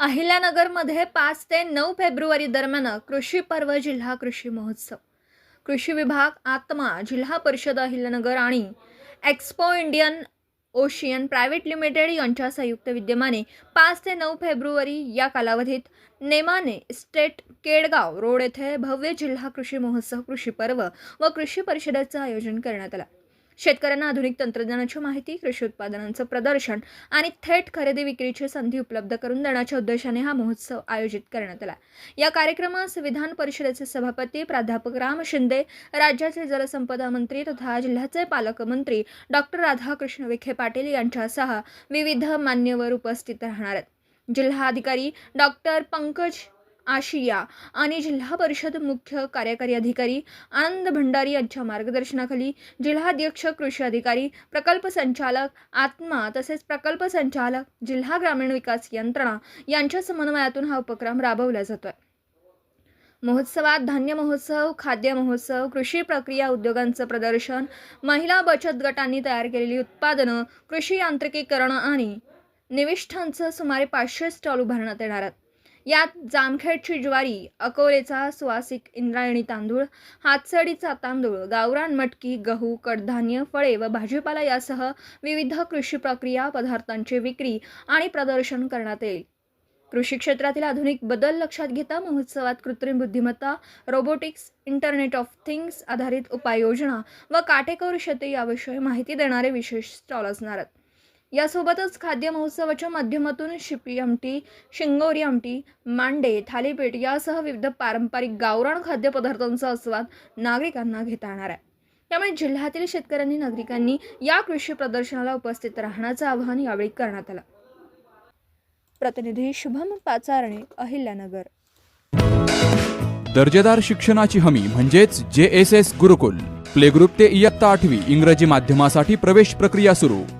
अहिल्यानगरमध्ये पाच ते नऊ फेब्रुवारी दरम्यान कृषी पर्व जिल्हा कृषी महोत्सव. कृषी विभाग आत्मा जिल्हा परिषद अहिल्यानगर आणि expo Indian ocean private limited यांच्या संयुक्त विद्यमाने पाच ते नऊ फेब्रुवारी या कालावधीत नेमाने स्टेट केडगाव रोड येथे भव्य जिल्हा कृषी महोत्सव कृषी पर्व व कृषी परिषदेचं आयोजन करण्यात आलं. शेतकऱ्यांना आधुनिक तंत्रज्ञानाची माहिती कृषी उत्पादनांचं प्रदर्शन आणि थेट खरेदी विक्रीची संधी उपलब्ध करून देण्याच्या उद्देशाने हा महोत्सव आयोजित करण्यात आला. या कार्यक्रमास विधान परिषदेचे सभापती प्राध्यापक राम शिंदे राज्याचे जलसंपदा मंत्री तथा जिल्ह्याचे पालकमंत्री डॉक्टर राधाकृष्ण विखे पाटील यांच्यासह विविध मान्यवर उपस्थित राहणार आहेत. जिल्हाधिकारी डॉक्टर पंकज आशिया आणि जिल्हा परिषद मुख्य कार्यकारी अधिकारी आनंद भंडारी यांच्या मार्गदर्शनाखाली जिल्हाध्यक्ष कृषी अधिकारी प्रकल्प संचालक आत्मा तसेच प्रकल्प संचालक जिल्हा ग्रामीण विकास यंत्रणा यांच्या समन्वयातून हा उपक्रम राबवला जातोय. महोत्सवात धान्य महोत्सव खाद्य महोत्सव कृषी प्रक्रिया उद्योगांचं प्रदर्शन महिला बचत गटांनी तयार केलेली उत्पादनं कृषी यांत्रिकीकरण आणि निविष्ठांचं सुमारे पाचशे स्टॉल उभारण्यात येणार आहेत. यात जामखेडची ज्वारी अकोलेचा सुवासिक इंद्रायणी तांदूळ हातसडीचा तांदूळ गावरान मटकी गहू कडधान्य फळे व भाजीपाला यासह विविध कृषी प्रक्रिया पदार्थांची विक्री आणि प्रदर्शन करण्यात येईल. कृषी क्षेत्रातील आधुनिक बदल लक्षात घेता महोत्सवात कृत्रिम बुद्धिमत्ता रोबोटिक्स इंटरनेट ऑफ थिंग्स आधारित उपाययोजना व काटेकोर शेती याविषयी माहिती देणारे विशेष स्टॉल असणार आहेत. यासोबतच खाद्य महोत्सवाच्या माध्यमातून शिपी आमटी शिंगोरी आमटी मांडे थालीपीठ यासह विविध पारंपरिक गावराण खाद्यपदार्थांचा आस्वाद नागरिकांना घेता येणार आहे. त्यामुळे जिल्ह्यातील शेतकऱ्यांनी नागरिकांनी या कृषी प्रदर्शनाला उपस्थित राहण्याचं आवाहन यावेळी करण्यात आलं. प्रतिनिधी शुभम पाचारणे अहिल्यानगर. दर्जेदार शिक्षणाची हमी म्हणजेच J S S Gurukul. Play group ते इयत्ता आठवी इंग्रजी माध्यमासाठी प्रवेश प्रक्रिया सुरू.